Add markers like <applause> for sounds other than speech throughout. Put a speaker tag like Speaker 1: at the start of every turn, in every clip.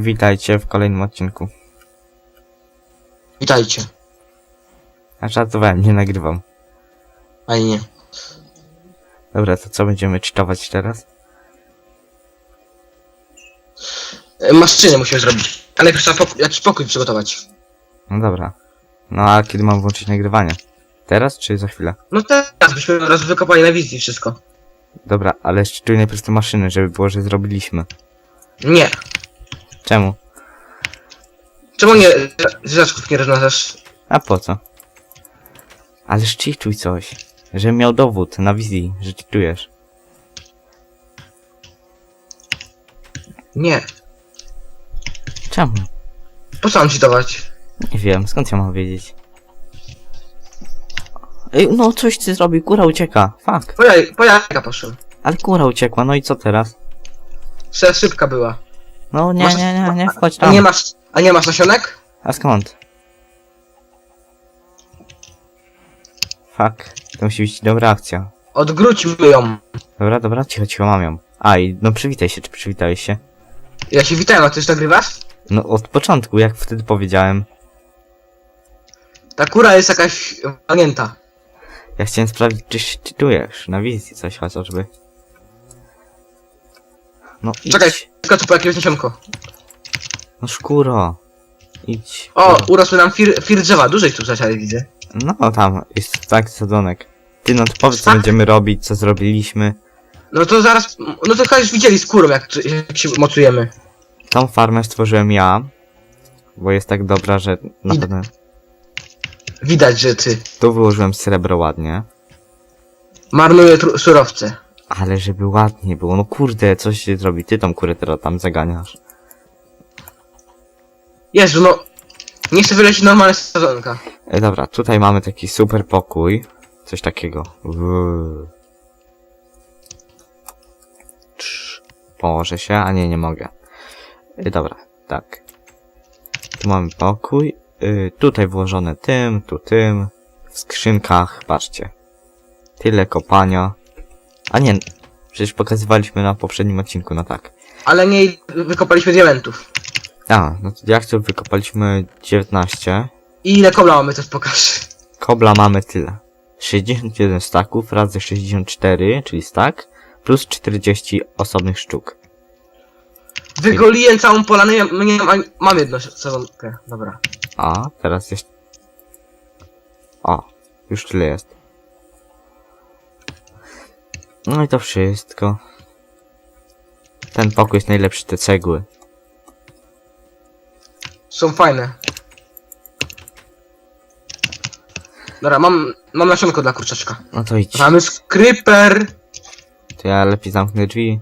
Speaker 1: Witajcie w kolejnym odcinku.
Speaker 2: Witajcie.
Speaker 1: A żartowałem, nie nagrywam.
Speaker 2: Fajnie.
Speaker 1: Dobra, to co będziemy czytować teraz?
Speaker 2: E, Maszyny musimy zrobić. Ale najpierw trzeba pokój, jakiś pokój przygotować.
Speaker 1: No dobra. No a kiedy mam włączyć nagrywanie? Teraz czy za chwilę?
Speaker 2: No teraz byśmy od razu wykopali na wizji wszystko.
Speaker 1: Dobra, ale szczytuj najpierw te maszyny, żeby było, że zrobiliśmy.
Speaker 2: Nie.
Speaker 1: Czemu?
Speaker 2: Czemu nie zwierzachów nie rozmawiasz?
Speaker 1: A po co? Ale szczytuj coś. Że miał dowód na wizji, że czytujesz.
Speaker 2: Nie.
Speaker 1: Czemu?
Speaker 2: Po co mam citować?
Speaker 1: Nie wiem, skąd ja mam wiedzieć? Ej, no coś ty zrobił, kura ucieka. Fuck.
Speaker 2: Po, jaj, po jajka poszłem.
Speaker 1: Ale kura uciekła, no i co teraz?
Speaker 2: Jeszcze szybka była.
Speaker 1: No nie,
Speaker 2: Masz-
Speaker 1: nie, nie, nie wchodź
Speaker 2: A
Speaker 1: tam.
Speaker 2: nie masz, a nie masz nasionek?
Speaker 1: A skąd? Fuck. To musi być dobra akcja.
Speaker 2: Odgróćmy ją.
Speaker 1: Dobra, dobra, cicho, cicho, mam ją. A, i no przywitaj się, czy przywitałeś się?
Speaker 2: Ja się witałem, a ty już nagrywasz?
Speaker 1: No od początku, jak wtedy powiedziałem.
Speaker 2: Ta kura jest jakaś walnięta.
Speaker 1: Ja chciałem sprawdzić, czy się czytujesz na wizji coś chociażby. No idź.
Speaker 2: Czekaj, skoczę po jakieś nasionko.
Speaker 1: No szkuro. Idź.
Speaker 2: O, urosły nam fir, fir drzewa. Dużej tu zaczęli widzę.
Speaker 1: No tam, jest tak sadzonek. Ty no to powiedz co
Speaker 2: Tak?
Speaker 1: będziemy robić, co zrobiliśmy.
Speaker 2: No to zaraz, no to chyba już widzieli z kurą jak, jak się mocujemy.
Speaker 1: Tą farmę stworzyłem ja. Bo jest tak dobra, że na
Speaker 2: I-
Speaker 1: pewno...
Speaker 2: Widać, że ty
Speaker 1: Tu wyłożyłem srebro ładnie.
Speaker 2: marnuje tru- surowce.
Speaker 1: Ale żeby ładnie było, no kurde, coś się zrobi. Ty tą kurę teraz tam zaganiasz.
Speaker 2: Jezu, no. Nie chcę wylecieć normalne sezonka.
Speaker 1: E, dobra, tutaj mamy taki super pokój. Coś takiego. Uuu. Trz. Położę się, a nie, nie mogę. E, dobra, tak. Tu mamy pokój. Y, tutaj włożone tym, tu tym. W skrzynkach, patrzcie. Tyle kopania. A nie, przecież pokazywaliśmy na poprzednim odcinku, no tak.
Speaker 2: Ale nie wykopaliśmy diamentów.
Speaker 1: A, no to jak to wykopaliśmy 19.
Speaker 2: I ile kobla mamy, to pokaż.
Speaker 1: Kobla mamy tyle. 61 staków razy 64, czyli stak, plus 40 osobnych sztuk.
Speaker 2: Wygoliłem całą polanę, ja nie mam, mam jedną sezonkę. Dobra.
Speaker 1: A, teraz jest... O, już tyle jest. No i to wszystko. Ten pokój jest najlepszy, te cegły.
Speaker 2: Są fajne. Dobra, mam, mam nasionko dla kurczaczka.
Speaker 1: No to idź.
Speaker 2: Mamy skryper.
Speaker 1: To ja lepiej zamknę drzwi.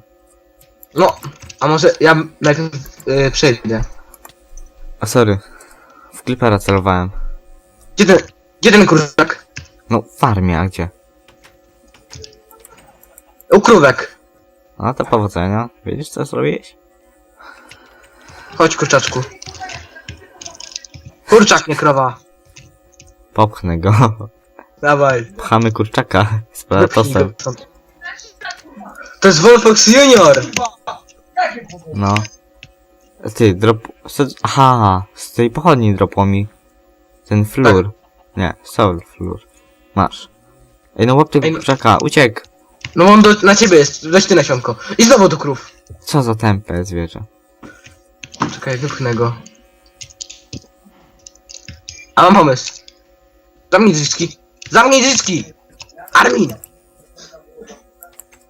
Speaker 2: No, a może ja najpierw yy, przejdę.
Speaker 1: A sorry. W klipera celowałem.
Speaker 2: Gdzie ten, gdzie ten kurczak?
Speaker 1: No, w farmie, a gdzie?
Speaker 2: Ukrówek.
Speaker 1: No to powodzenia. Widzisz co zrobiłeś?
Speaker 2: Chodź kurczaczku. Kurczak, nie krowa.
Speaker 1: Popchnę go.
Speaker 2: Dawaj.
Speaker 1: Pchamy kurczaka z
Speaker 2: Wypchnij go
Speaker 1: palatosem.
Speaker 2: stąd. To jest Wolfox Junior!
Speaker 1: No. Ty, drop... Aha, z tej pochodni dropło mi. Ten flur. Nie, soul flur. Masz. Ej, no łap tego
Speaker 2: Ej, no-
Speaker 1: kurczaka, uciek!
Speaker 2: No on do, na ciebie jest, weź ty nasionko. I znowu do krów.
Speaker 1: Co za tempę zwierzę.
Speaker 2: Czekaj, wypchnę go. A mam pomysł. Zamknij drzwiczki. Zamknij drzwiczki! Armin!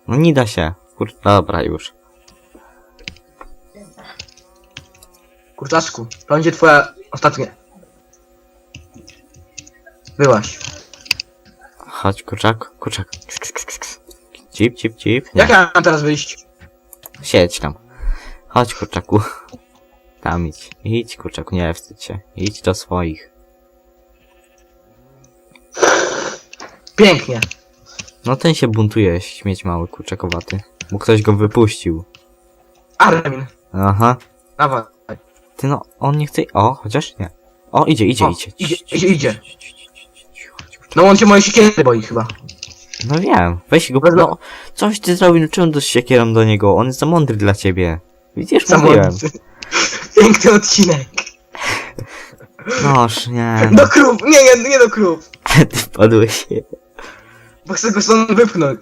Speaker 1: No nie da się. Kur... Dobra, już.
Speaker 2: Kurczaczku, to będzie twoja ostatnia. Byłaś.
Speaker 1: Chodź kurczak, kurczak. Cip, cip, cip. Nie.
Speaker 2: Jak ja mam teraz wyjść?
Speaker 1: Siedź tam. Chodź kurczaku. Tam idź. Idź kurczaku, nie wstydź się. Idź do swoich.
Speaker 2: Pięknie.
Speaker 1: No ten się buntuje, śmieć mały kurczakowaty. Bo ktoś go wypuścił.
Speaker 2: Armin,
Speaker 1: Aha.
Speaker 2: dawaj.
Speaker 1: Ty no, on nie chce... O, chociaż nie. O, idzie, idzie,
Speaker 2: O,
Speaker 1: idzie.
Speaker 2: idzie, idzie, idzie. No on się mojej siekiery boi chyba.
Speaker 1: No wiem, weź go... No, coś ty zrobił, no czemu do siekierą do niego? On jest za mądry dla ciebie. Widzisz, mówiłem.
Speaker 2: Samolot. <laughs> Piękny odcinek.
Speaker 1: Noż, nie. <laughs>
Speaker 2: Do krów, nie, nie, nie do krów. <laughs>
Speaker 1: Ty wpadłeś.
Speaker 2: Bo chcę go stąd wypchnąć.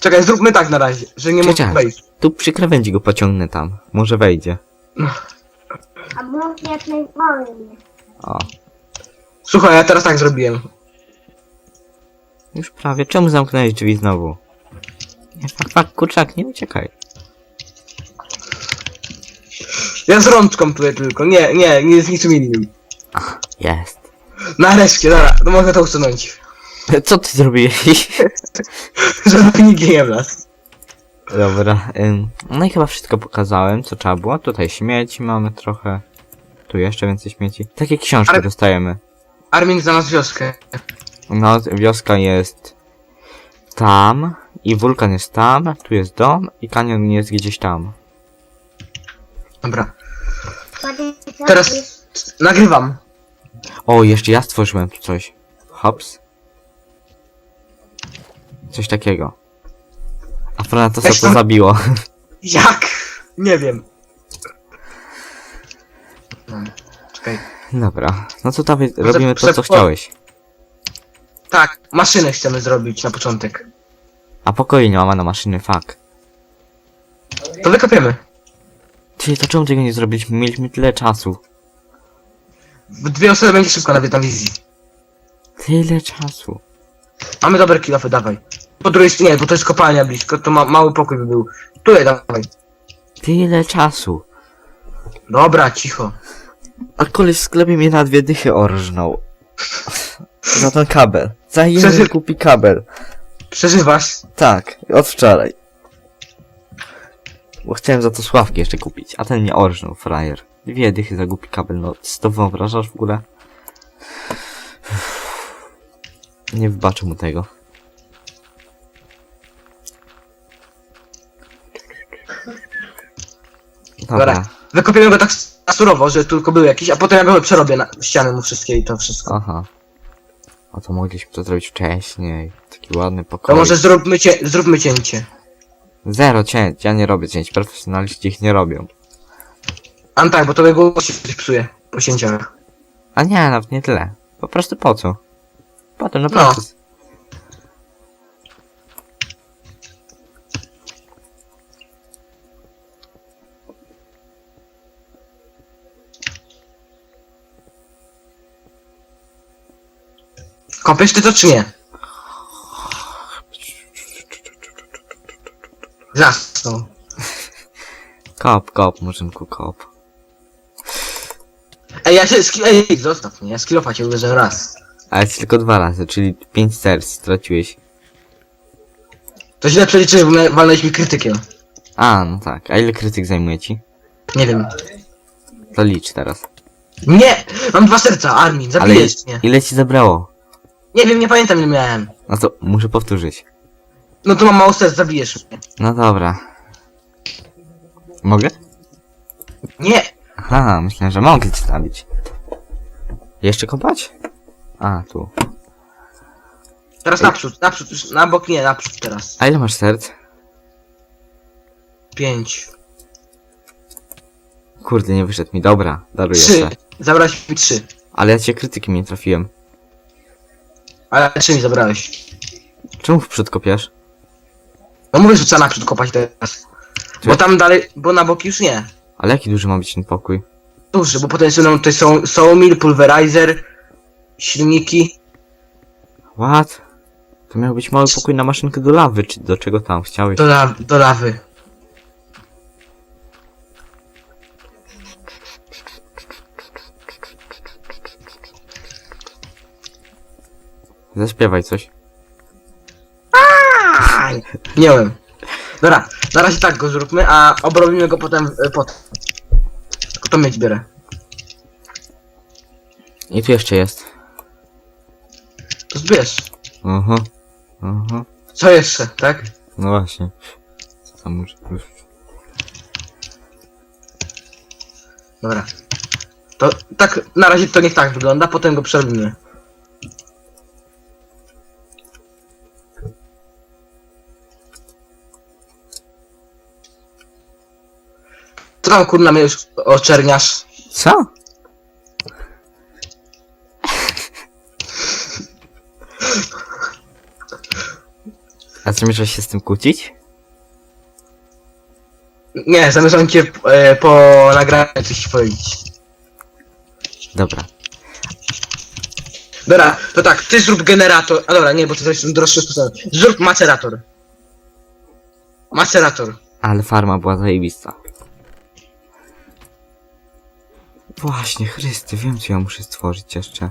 Speaker 2: Czekaj, zróbmy tak na razie, że nie
Speaker 1: Czekaj.
Speaker 2: mogę wejść.
Speaker 1: Tu przy krawędzi go pociągnę tam. Może wejdzie.
Speaker 3: A mógł jak najwolniej.
Speaker 1: O,
Speaker 2: Słuchaj, ja teraz tak zrobiłem.
Speaker 1: Już prawie. Czemu zamknąłeś drzwi znowu? Nie, fak, fak, kurczak, nie uciekaj.
Speaker 2: Ja z rączką tutaj tylko, nie, nie, nie z niczym innym.
Speaker 1: Jest.
Speaker 2: Nareszcie, dobra, to mogę to usunąć.
Speaker 1: Co ty zrobiłeś? <laughs>
Speaker 2: Żeby nikt nie wlazł.
Speaker 1: Dobra, ym, no i chyba wszystko pokazałem, co trzeba było. Tutaj śmieci mamy trochę. Tu jeszcze więcej śmieci. Takie książki
Speaker 2: Ale-
Speaker 1: dostajemy.
Speaker 2: Armin znalazł wioskę.
Speaker 1: No, wioska jest tam i wulkan jest tam, tu jest dom i kanion jest gdzieś tam.
Speaker 2: Dobra, Teraz- nagrywam.
Speaker 1: O, jeszcze ja stworzyłem tu coś. Hops. Coś takiego. A Franatosa
Speaker 2: Weź
Speaker 1: to
Speaker 2: tam-
Speaker 1: zabiło. <laughs>
Speaker 2: Jak? Nie wiem. No, Czekaj.
Speaker 1: Dobra, no to Dawid, robimy to, co chciałeś.
Speaker 2: Tak, maszynę chcemy zrobić na początek.
Speaker 1: A pokoju nie ma na maszyny, fuck.
Speaker 2: To wykopiemy.
Speaker 1: Ty, to czemu tego nie zrobiliśmy? Mieliśmy tyle czasu.
Speaker 2: W dwie osoby będzie szybko nawet na wizji.
Speaker 1: Tyle czasu.
Speaker 2: Mamy dobre kilofy, dawaj. Po drugiej stronie, nie, bo to jest kopalnia blisko, to ma, mały pokój by był. Tutaj dawaj.
Speaker 1: Tyle czasu.
Speaker 2: Dobra, cicho.
Speaker 1: A koleś w sklepie mnie na dwie dychy orżnął. Za ten kabel. Za jeden kupi kabel.
Speaker 2: Przeżywasz?
Speaker 1: Tak, od wczoraj. Bo chciałem za to sławki jeszcze kupić, a ten mnie orżnął, frajer. Dwie dychy za głupi kabel, no czy to wyobrażasz w ogóle? Nie wybaczę mu tego. Dobra.
Speaker 2: Dobra. Wykopiemy go tak surowo, że tylko był jakiś, a potem ja go przerobię na ściany mu wszystkie i to wszystko.
Speaker 1: Aha. A to mogliśmy to zrobić wcześniej. Taki ładny
Speaker 2: To
Speaker 1: pokój.
Speaker 2: może zróbmy, cie, zróbmy cięcie.
Speaker 1: Zero cięć, ja nie robię cięć, profesjonaliści ich nie robią.
Speaker 2: A tak, bo to głos się psuje po cięciach.
Speaker 1: A nie, nawet nie tyle. Po prostu po co? Potem na
Speaker 2: No.
Speaker 1: proces.
Speaker 2: Kopiesz ty to czy nie? Zasnął. <laughs>
Speaker 1: Kop, kop, murzynku, kop.
Speaker 2: Ej, ja się ski... Ej, zostaw mnie, ja skillofa cię uderzyłem raz.
Speaker 1: Ale ci tylko dwa razy, czyli pięć serc straciłeś.
Speaker 2: To źle przeliczyłem, bo walnąłeś mi krytykiem.
Speaker 1: A, no tak. A ile krytyk zajmuje ci?
Speaker 2: Nie wiem.
Speaker 1: To licz teraz.
Speaker 2: Nie! Mam dwa serca, Armin,
Speaker 1: Ale
Speaker 2: zabijesz mnie.
Speaker 1: ile ci zabrało?
Speaker 2: Nie wiem, nie pamiętam ile miałem.
Speaker 1: No to muszę powtórzyć.
Speaker 2: No to mam mało serc, zabijesz mnie.
Speaker 1: No dobra. Mogę?
Speaker 2: Nie!
Speaker 1: Aha, myślałem, że mogę cię zabić. Jeszcze kopać? A, tu.
Speaker 2: Teraz naprzód, naprzód, już na bok nie, naprzód teraz.
Speaker 1: A ile masz serc?
Speaker 2: Pięć.
Speaker 1: Kurde, nie wyszedł mi. Dobra, daruję
Speaker 2: Trzy.
Speaker 1: se.
Speaker 2: Zabrałeś mi trzy.
Speaker 1: Ale ja cię krytykiem nie trafiłem.
Speaker 2: Ale trzy mi zabrałeś.
Speaker 1: Czemu w przód kopiesz?
Speaker 2: No mówię, że trzeba naprzód kopać teraz. Bo tam dalej, bo na bok już nie.
Speaker 1: Ale jaki duży ma być ten pokój?
Speaker 2: Duży, bo potem są tutaj są sawmill, pulverizer, silniki.
Speaker 1: What? To miał być mały pokój na maszynkę do lawy, czy do czego tam chciałeś?
Speaker 2: Do, la do lawy.
Speaker 1: Zaśpiewaj coś.
Speaker 2: Aj, Nie wiem. Dobra, na razie tak go zróbmy, a obrobimy go potem, e, potem. Tylko to mieć bierę.
Speaker 1: I tu jeszcze jest.
Speaker 2: To zbierz.
Speaker 1: Aha. Aha.
Speaker 2: Co jeszcze, tak?
Speaker 1: No właśnie. Co tam może.
Speaker 2: Dobra. To tak, na razie to niech tak wygląda, potem go przerobimy. Co tam kurna mnie już oczerniasz?
Speaker 1: Co? A miałeś się z tym kłócić?
Speaker 2: Nie, zamierzam cię e, po nagraniu coś powiedzieć.
Speaker 1: Dobra.
Speaker 2: Dobra, to tak, ty zrób generator. A dobra, nie, bo to jest droższy sposób. Zrób macerator. Macerator.
Speaker 1: Ale farma była zajebista. Właśnie, Chrysty, wiem co ja muszę stworzyć jeszcze.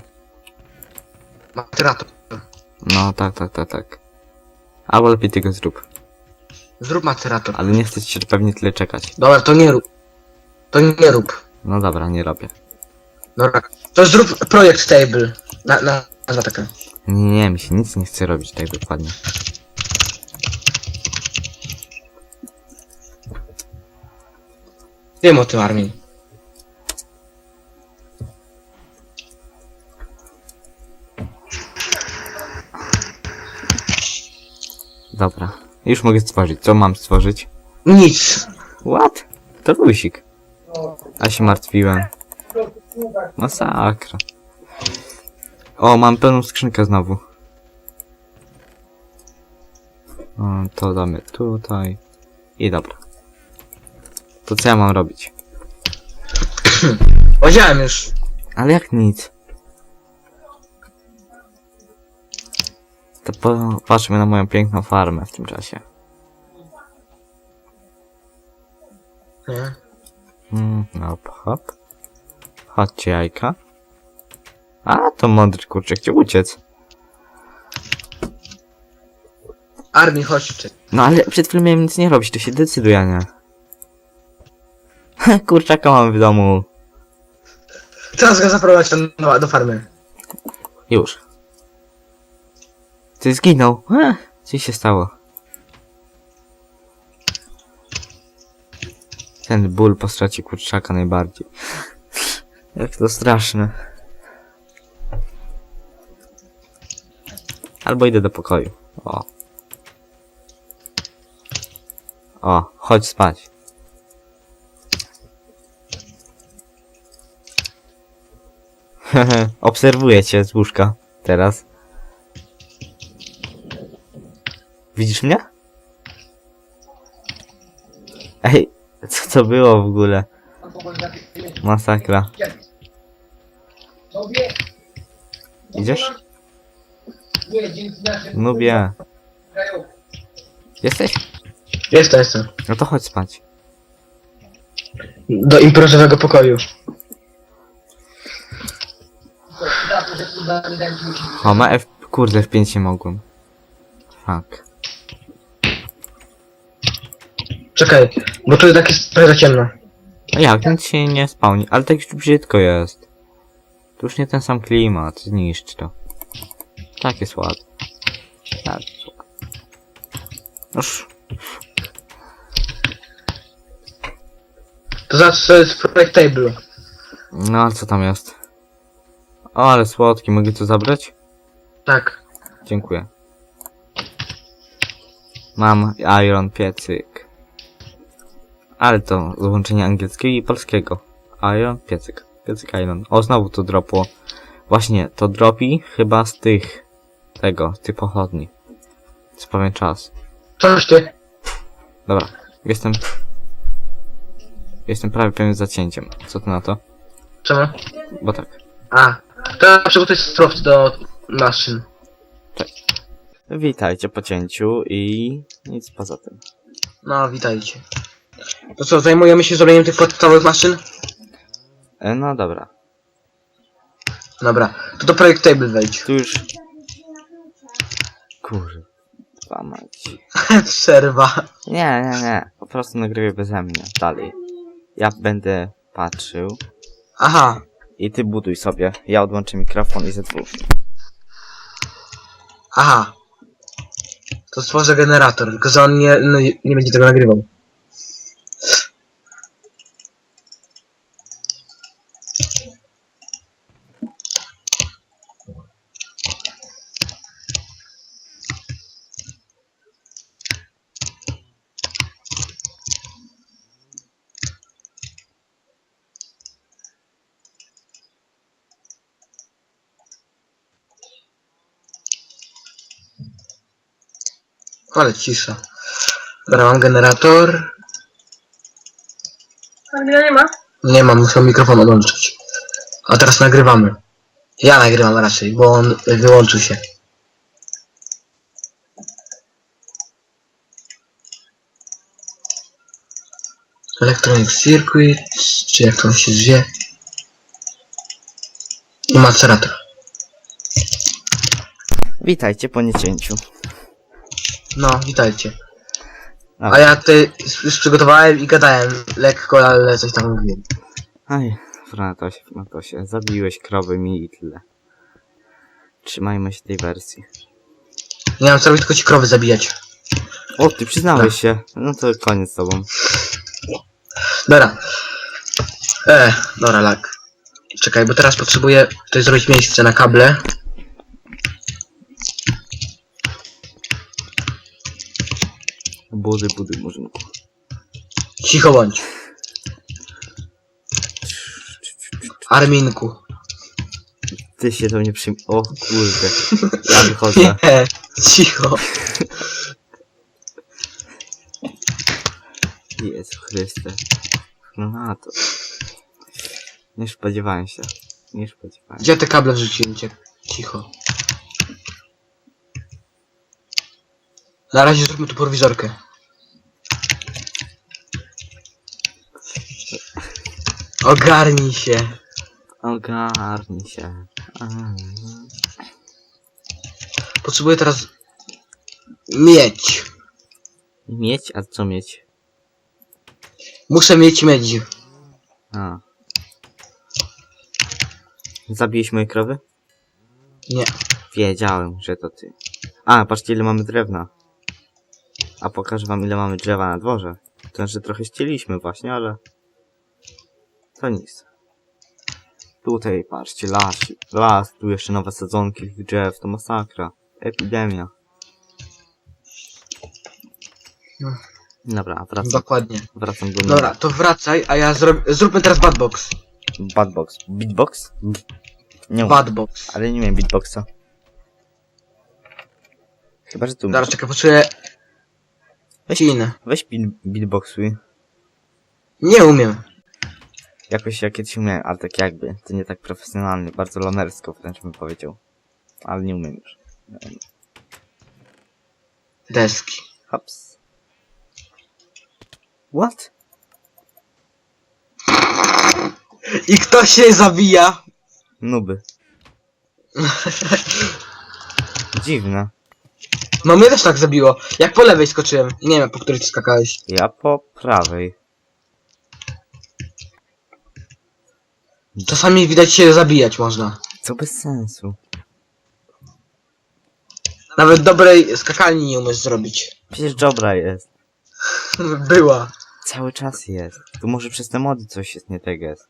Speaker 2: Macerator.
Speaker 1: No, tak, tak, tak, tak. Albo lepiej tego zrób.
Speaker 2: Zrób macerator.
Speaker 1: Ale nie chcę się pewnie tyle czekać.
Speaker 2: Dobra, to nie rób. To nie rób.
Speaker 1: No dobra, nie robię.
Speaker 2: Dobra. To zrób projekt table. Na, na, nazwa taka.
Speaker 1: Nie, nie, mi się nic nie chce robić tak dokładnie.
Speaker 2: Wiem o tym armii.
Speaker 1: Dobra. Już mogę stworzyć. Co mam stworzyć?
Speaker 2: Nic.
Speaker 1: What? To lusik. A się martwiłem. Masakra. O, mam pełną skrzynkę znowu. O, to damy tutaj. I dobra. To co ja mam robić?
Speaker 2: Powiedziałem już.
Speaker 1: Ale jak nic. To popatrzmy na moją piękną farmę w tym czasie. Mm, hop, hop. Chodźcie jajka. A, to mądry kurczę, chciał uciec.
Speaker 2: Armii, chodźcie.
Speaker 1: No ale przed chwilą miałem nic nie robić, to się decyduje, a nie? <laughs> Kurczaka mam w domu.
Speaker 2: Teraz go zaprowadź do, do farmy.
Speaker 1: Już. Ty zginął. Ech, co się stało? Ten ból po stracie kurczaka najbardziej. <laughs> Jak to straszne. Albo idę do pokoju. O. O, chodź spać. <laughs> Obserwuję cię z łóżka. Teraz. Widzisz mnie? Ej, co to było w ogóle? Masakra. Idziesz? Nubie. Jesteś?
Speaker 2: Jestem, jestem.
Speaker 1: No to chodź spać.
Speaker 2: Do imprezowego pokoju.
Speaker 1: O, ma F... Kurde, F5 nie mogłem. Fuck.
Speaker 2: Czekaj, bo tu jest trochę za ciemno.
Speaker 1: A jak, nic się nie spełni, ale tak już brzydko jest. To już nie ten sam klimat, zniszcz to. Tak jest ładnie. Tak jest ładnie. Noż,
Speaker 2: To znaczy, to jest projekt table.
Speaker 1: no ale co tam jest? O, ale słodki, mogę to zabrać?
Speaker 2: Tak.
Speaker 1: Dziękuję. Mam Iron piecyk. Ale to złączenie angielskiego i polskiego. Iron piecyk. Piecyk Iron. O, znowu to dropło. Właśnie, to dropi chyba z tych... Tego, z tych pochodni. Co pewien czas.
Speaker 2: Coś ty.
Speaker 1: Dobra, jestem... Jestem prawie pewien zacięciem. Co ty na to?
Speaker 2: Czemu?
Speaker 1: Bo tak.
Speaker 2: A. To ja przygotuję surowce do maszyn.
Speaker 1: Witajcie po cięciu i nic poza tym.
Speaker 2: No, witajcie. To co, zajmujemy się zrobieniem tych podstawowych maszyn?
Speaker 1: E, no dobra.
Speaker 2: Dobra. To do projekt table wejdź.
Speaker 1: Tu już... Kurwa mać. <laughs>
Speaker 2: Przerwa.
Speaker 1: Nie, nie, nie. Po prostu nagrywaj beze mnie. Dalej. Ja będę patrzył
Speaker 2: Aha.
Speaker 1: i ty buduj sobie. Ja odłączę mikrofon i ze dwóch.
Speaker 2: Aha. To stworzę generator, tylko że on nie, no, nie będzie tego nagrywał. Ale cisza. Dobra, mam generator.
Speaker 3: Admina nie ma?
Speaker 2: Nie mam, muszę mikrofon odłączyć. A teraz nagrywamy. Ja nagrywam raczej, bo on wyłączył się. Electronic Circuit, czy jak to się zwie. I macerator.
Speaker 1: Witajcie po niecięciu.
Speaker 2: No, witajcie. A ja tutaj już przygotowałem i gadałem lekko, ale coś tam mówiłem.
Speaker 1: Aj, Franatosie, Franatosie, zabiłeś krowy mi i tyle. Trzymajmy się tej wersji.
Speaker 2: Nie mam co robić, tylko ci krowy zabijać.
Speaker 1: O, ty przyznałeś się. No to koniec z tobą.
Speaker 2: Dobra. E, dobra, lak. Czekaj, bo teraz potrzebuję tutaj zrobić miejsce na kable.
Speaker 1: Budy, budy, murzynku.
Speaker 2: Cicho bądź. Arminku.
Speaker 1: Ty się do mnie przyjm... O kurde. Ja wychodzę. <laughs>
Speaker 2: Nie, cicho.
Speaker 1: Jezu Chryste. No na to. Nie spodziewałem się. Nie spodziewałem się.
Speaker 2: Gdzie te kable wrzuciłem cię? Cicho. Na razie zróbmy tu prowizorkę. Ogarnij się.
Speaker 1: Ogarnij się.
Speaker 2: Potrzebuję teraz mieć.
Speaker 1: Mieć? A co mieć?
Speaker 2: Muszę mieć miedź.
Speaker 1: A. Zabiłeś moje krowy?
Speaker 2: Nie.
Speaker 1: Wiedziałem, że to ty. A, patrzcie ile mamy drewna. A pokażę wam ile mamy drzewa na dworze. To znaczy trochę ścieliśmy właśnie, ale... To nic. Tutaj patrzcie, las, las, tu jeszcze nowe sadzonki drzew, to masakra. Epidemia. Dobra, wracam,
Speaker 2: Dokładnie.
Speaker 1: wracam do
Speaker 2: Dobra, to wracaj, a ja zrob... zróbmy teraz badbox.
Speaker 1: Badbox. Beatbox? Nie umiem,
Speaker 2: Badbox.
Speaker 1: ale nie wiem beatboxa. Chyba, że tu
Speaker 2: Dobra, czekaj, potrzebuję
Speaker 1: Weź,
Speaker 2: inne.
Speaker 1: weź beat, beatboxuj.
Speaker 2: Nie umiem.
Speaker 1: Jakoś ja kiedyś umiałem, ale tak jakby. To nie tak profesjonalnie, bardzo lamersko wręcz bym powiedział. Ale nie umiem już.
Speaker 2: Deski.
Speaker 1: Hops. What?
Speaker 2: I kto się zabija?
Speaker 1: Nuby. Dziwne.
Speaker 2: No mnie też tak zabiło. Jak po lewej skoczyłem. Nie wiem, po której ty skakałeś.
Speaker 1: Ja po prawej.
Speaker 2: Czasami widać się zabijać można.
Speaker 1: Co bez sensu.
Speaker 2: Nawet dobrej skakalni nie umiesz zrobić.
Speaker 1: Przecież dobra jest. <laughs>
Speaker 2: Była.
Speaker 1: Cały czas jest. Tu może przez te mody coś jest nie tak jest.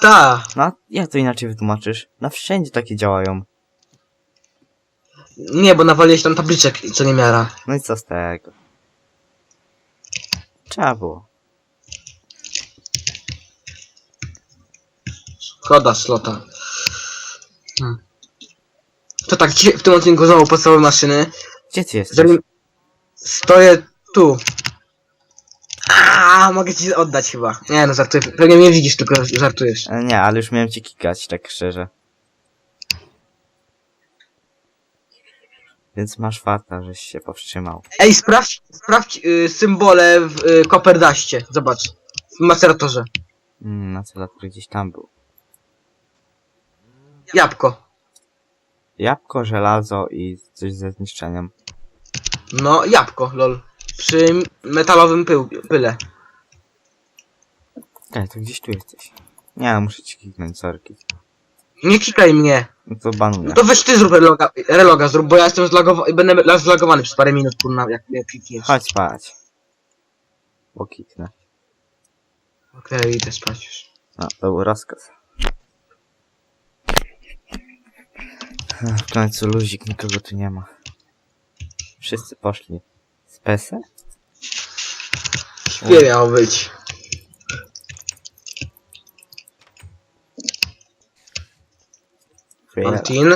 Speaker 2: Ta.
Speaker 1: No, jak to inaczej wytłumaczysz? Na wszędzie takie działają.
Speaker 2: Nie, bo nawaliłeś tam tabliczek, co nie miara.
Speaker 1: No i co z tego? Trzeba było.
Speaker 2: Szkoda slota. Hmm. To tak, dzisiaj w tym odcinku znowu podstawowe maszyny.
Speaker 1: Gdzie ty jesteś?
Speaker 2: Zrobimy... Stoję tu. A, mogę ci oddać chyba. Nie no, żartuję. Pewnie mnie widzisz, tylko żartujesz.
Speaker 1: E, Nie, ale już miałem cię kikać, tak szczerze. Więc masz farta, żeś się powstrzymał.
Speaker 2: Ej, sprawdź, sprawdź y, symbole w y, Koperdaście. Zobacz. W maceratorze.
Speaker 1: Mm, na który gdzieś tam był.
Speaker 2: Jabłko.
Speaker 1: Jabłko, żelazo i coś ze zniszczeniem.
Speaker 2: No, jabłko, lol. Przy metalowym pył, pyle.
Speaker 1: Ej, to gdzieś tu jesteś. Nie, no, muszę ci kiknąć, sorki.
Speaker 2: Nie kikaj mnie.
Speaker 1: No to banuję.
Speaker 2: No to weź ty zrób reloga, reloga zrób, bo ja jestem zlagowany, będę la- zlagowany przez parę minut, kurna, jak mnie klikniesz.
Speaker 1: Chodź spać. Bo kiknę.
Speaker 2: Okej, idę spać już.
Speaker 1: No, to był rozkaz. W końcu luzik, nikogo tu nie ma. Wszyscy poszli. Z PESE?
Speaker 2: Śpiew miało być.
Speaker 1: Freya.
Speaker 2: Mam tin.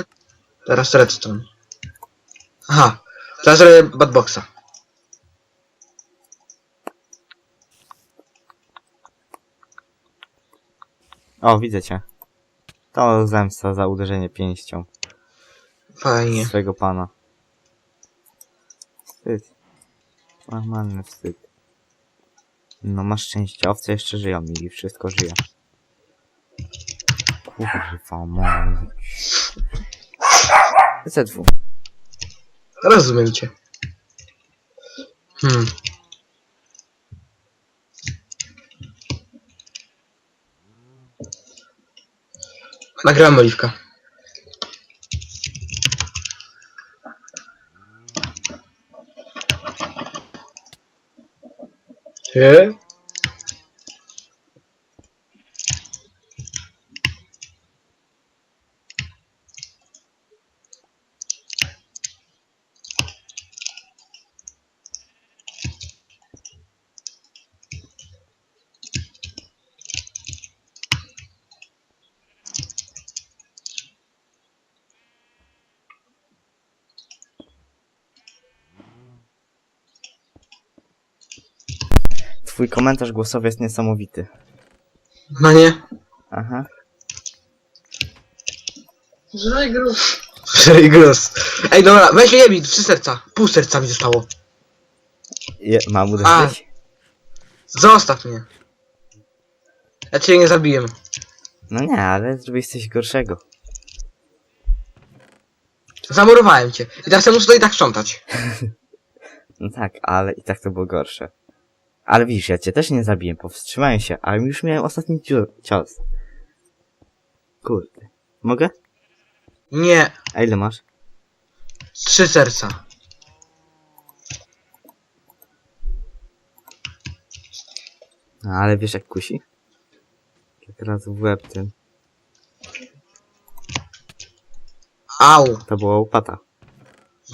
Speaker 2: Teraz redstone. Aha. Teraz zrobię badboxa.
Speaker 1: O, widzę cię. To zemsta za uderzenie pięścią
Speaker 2: Fajnie.
Speaker 1: swojego pana. Wstyd. Normalny wstyd. No masz szczęście, owce jeszcze żyją i wszystko żyje. Kurwa, mam. ZW.
Speaker 2: Rozumiem cię. Hmm. Nagrałem oliwka. Ty?
Speaker 1: Twój komentarz głosowy jest niesamowity.
Speaker 2: No nie?
Speaker 1: Aha.
Speaker 4: Żraj grób.
Speaker 2: Szereg gros. Ej, dobra, weź mnie mi, trzy serca. Pół serca mi zostało.
Speaker 1: Je, mam
Speaker 2: A.
Speaker 1: uderzyć?
Speaker 2: Zostaw mnie. Ja cię nie zabiję.
Speaker 1: No nie, ale zrobiłeś coś gorszego.
Speaker 2: Zamurowałem cię. I teraz ja muszę to i tak sprzątać. <laughs>
Speaker 1: No tak, ale i tak to było gorsze. Ale widzisz, ja cię też nie zabiję, powstrzymałem się, ale już miałem ostatni cios. Kurde. Mogę?
Speaker 2: Nie.
Speaker 1: A ile masz?
Speaker 2: Trzy serca.
Speaker 1: No, ale wiesz jak kusi? Tak raz w łeb ten.
Speaker 2: Au.
Speaker 1: To była łopata.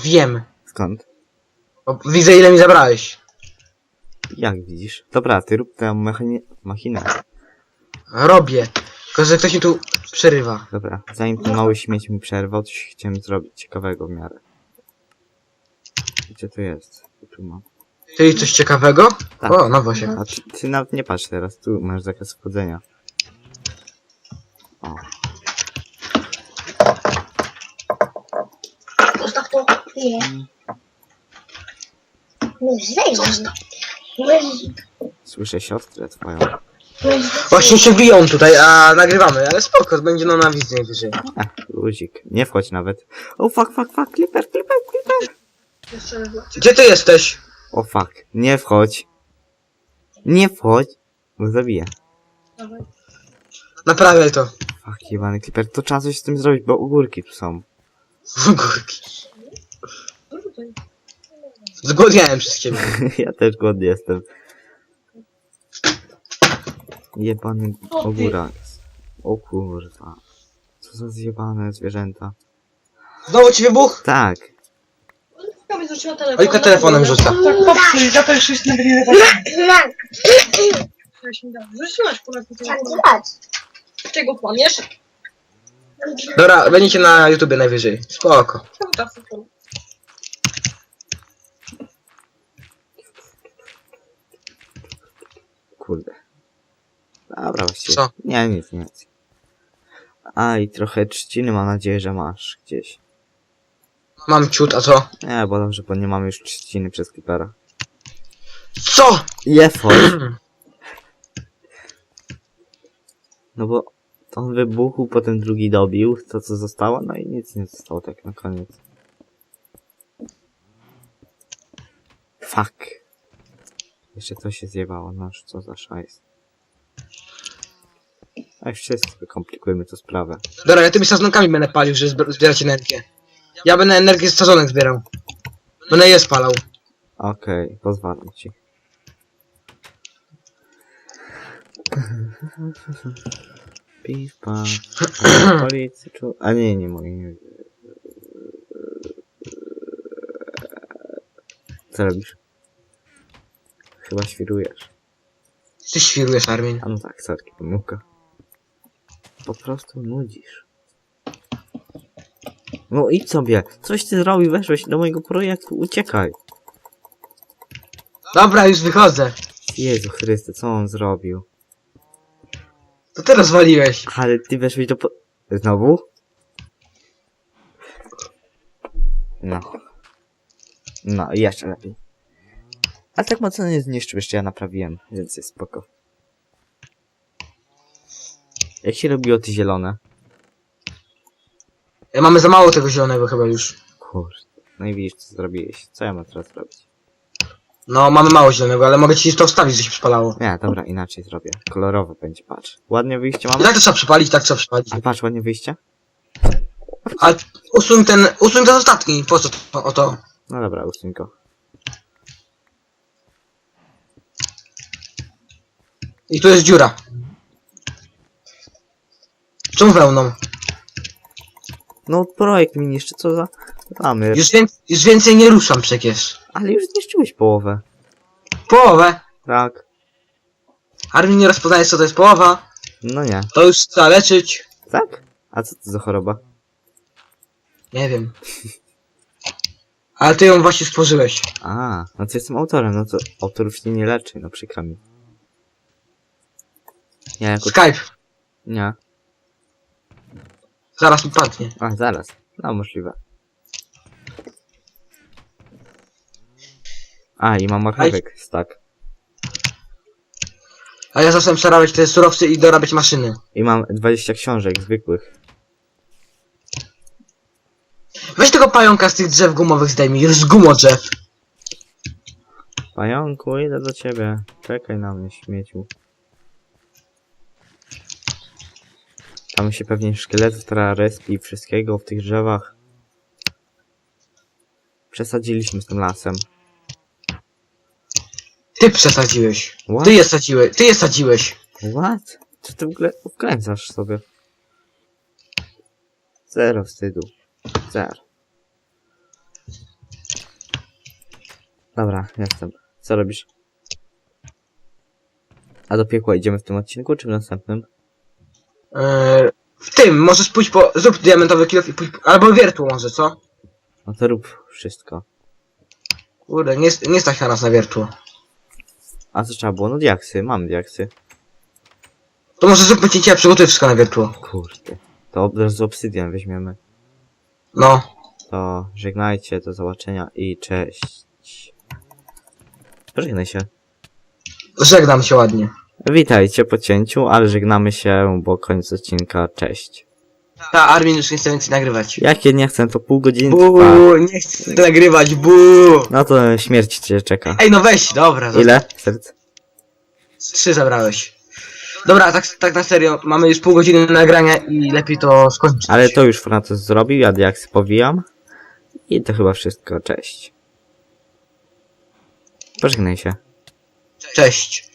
Speaker 2: Wiem.
Speaker 1: Skąd?
Speaker 2: Bo widzę ile mi zabrałeś.
Speaker 1: Jak widzisz? Dobra, ty rób tę machinę.
Speaker 2: Robię. Tylko, że ktoś mi tu przerywa.
Speaker 1: Dobra, zanim ten mały śmieć mi przerwał, coś chciałem zrobić ciekawego w miarę. Gdzie to jest? Tu mam.
Speaker 2: Czyli coś ciekawego?
Speaker 1: Tak.
Speaker 2: O, no właśnie.
Speaker 1: A ty, ty nawet nie patrz teraz, tu masz zakaz wchodzenia. O,
Speaker 4: Zostaw to.
Speaker 3: Nie. No zejdź. Weź,
Speaker 1: słyszę siostrę twoją.
Speaker 2: Właśnie się biją tutaj, a nagrywamy, ale spoko, będzie no na wizji najwyżej.
Speaker 1: Luzik, nie wchodź nawet. O fuck, fuck, fuck, clipper, clipper, clipper.
Speaker 2: Gdzie ty jesteś?
Speaker 1: O fuck, nie wchodź. Nie wchodź, bo zabiję.
Speaker 2: Naprawiaj to.
Speaker 1: Fuck, jebany clipper, to trzeba coś z tym zrobić, bo ogórki tu są.
Speaker 2: Górki. Zgłodniałem przez ciebie. <laughs>
Speaker 1: ja też głodny jestem. Jebany ogórak. O kurwa. Co za zjebane zwierzęta.
Speaker 2: Znowu ci wybuch?
Speaker 1: Tak.
Speaker 4: Ja mi rzuciła telefon.
Speaker 2: Telefonem rzuca.
Speaker 4: Tak, popsuj, za to jeszcze się nagrywa.
Speaker 3: tak,
Speaker 4: Rzuciłaś po
Speaker 3: tak,
Speaker 4: telefon.
Speaker 3: tak.
Speaker 4: Czego kłamiesz?
Speaker 2: Dobra, będziecie na YouTubie najwyżej. Spoko.
Speaker 4: Czemu tak
Speaker 1: Kurde. Dobra, właściwie.
Speaker 2: Co?
Speaker 1: Nie, nic, nic. A, i trochę trzciny mam nadzieję, że masz gdzieś.
Speaker 2: Mam ciut, a co?
Speaker 1: Nie, bo dobrze, bo nie mamy już trzciny przez Clippera.
Speaker 2: Co?
Speaker 1: Jefo! <clears throat> No bo on wybuchł, potem drugi dobił, to co zostało, no i nic nie zostało tak na koniec. Fuck. Jeszcze to się zjebało, noż co za szajs. A już wszyscy komplikujemy tę sprawę.
Speaker 2: Dobra, ja tymi sazonkami będę palił, żeby zbierać energię. Ja będę energię z sazonek zbierał. Będę je spalał.
Speaker 1: Okej, pozwalam ci. Piw, paw. Policy, czu... A nie, nie nie Co robisz? Chyba świrujesz.
Speaker 2: Ty świrujesz, Armin.
Speaker 1: A no tak, sorki, pomyłka. Po prostu nudzisz. No idź sobie. Coś ty zrobił, weszłeś do mojego projektu. Uciekaj.
Speaker 2: Dobra, już wychodzę.
Speaker 1: Jezu Chryste, co on zrobił?
Speaker 2: To ty rozwaliłeś.
Speaker 1: Ale ty weszłeś do po... Znowu? No. No, jeszcze lepiej. Ale tak mocno nie zniszczył, jeszcze ja naprawiłem, więc jest spoko. Jak się robiło te zielone?
Speaker 2: E, Mamy za mało tego zielonego chyba już.
Speaker 1: Kurde. No i widzisz, co zrobiłeś. Co ja mam teraz zrobić?
Speaker 2: No, mamy mało zielonego, ale mogę ci to wstawić, że się przypalało.
Speaker 1: Nie, dobra, inaczej zrobię. Kolorowe będzie, patrz. Ładnie wyjście
Speaker 2: I
Speaker 1: mamy?
Speaker 2: tak to trzeba przypalić, tak trzeba przypalić.
Speaker 1: A patrz, ładnie wyjście?
Speaker 2: Ale usuń ten, usuń ten ostatni, po co to, o to?
Speaker 1: No dobra, usuń go.
Speaker 2: I tu jest dziura. Czemu wełną?
Speaker 1: No, projekt mi niszczy, co za... Mamy.
Speaker 2: Już, wię już więcej nie ruszam przecież.
Speaker 1: Ale już zniszczyłeś połowę.
Speaker 2: Połowę.
Speaker 1: Tak.
Speaker 2: Armin nie rozpoznaje co to jest połowa.
Speaker 1: No nie.
Speaker 2: To już trzeba leczyć.
Speaker 1: Tak? A co to za choroba?
Speaker 2: Nie wiem. Ale ty ją właśnie stworzyłeś.
Speaker 1: A, no to jestem autorem, no to autorów się nie leczy, no przykro mi. Ja jako...
Speaker 2: Skype.
Speaker 1: Nie.
Speaker 2: Zaraz mi padnie.
Speaker 1: A, zaraz. No, możliwe. A, i mam marchewek, tak.
Speaker 2: A ja zacząłem przerabiać te surowce i dorabiać maszyny.
Speaker 1: I mam 20 książek zwykłych.
Speaker 2: Weź tego pająka z tych drzew gumowych zdejmij. Już z gumodrzew.
Speaker 1: Pająku, idę do ciebie. Czekaj na mnie, śmieciu. Tam się pewnie szkieletów teraz respi i wszystkiego w tych drzewach. Przesadziliśmy z tym lasem.
Speaker 2: Ty przesadziłeś.
Speaker 1: What?
Speaker 2: Ty je sadziłeś. Ty je sadziłeś.
Speaker 1: What? Co ty w ogóle wkręcasz sobie? Zero wstydu. Zero. Dobra, jestem. Co robisz? A do piekła idziemy w tym odcinku, czy w następnym?
Speaker 2: Eee, w tym, możesz pójść po... Zrób diamentowy kilof i pójść... Albo wiertło może, co?
Speaker 1: No to rób wszystko.
Speaker 2: Kurde, nie, nie stać na nas na wiertło.
Speaker 1: A co trzeba było? No diaksy, mam diaksy.
Speaker 2: To może zróbmy cięcie, ja przygotuję wszystko na wiertło.
Speaker 1: Kurde. To od razu obsydian weźmiemy.
Speaker 2: No.
Speaker 1: To żegnajcie, do zobaczenia i cześć. Żegnaj się.
Speaker 2: Żegnam się ładnie.
Speaker 1: Witajcie po cięciu, ale żegnamy się, bo koniec odcinka, cześć.
Speaker 2: Ta Armin już nie chce więcej nagrywać.
Speaker 1: Jakie nie chcę, to pół godziny trwa.
Speaker 2: Buu, nie chcę nagrywać, buu.
Speaker 1: No to śmierć cię czeka.
Speaker 2: Ej, no weź, dobra.
Speaker 1: Ile? Serc?
Speaker 2: Trzy zabrałeś. Dobra, tak, tak na serio, mamy już pół godziny nagrania i lepiej to skończyć.
Speaker 1: Ale to już Francuz zrobił, ja diaksy powijam. I to chyba wszystko, cześć. Pożegnaj się.
Speaker 2: Cześć.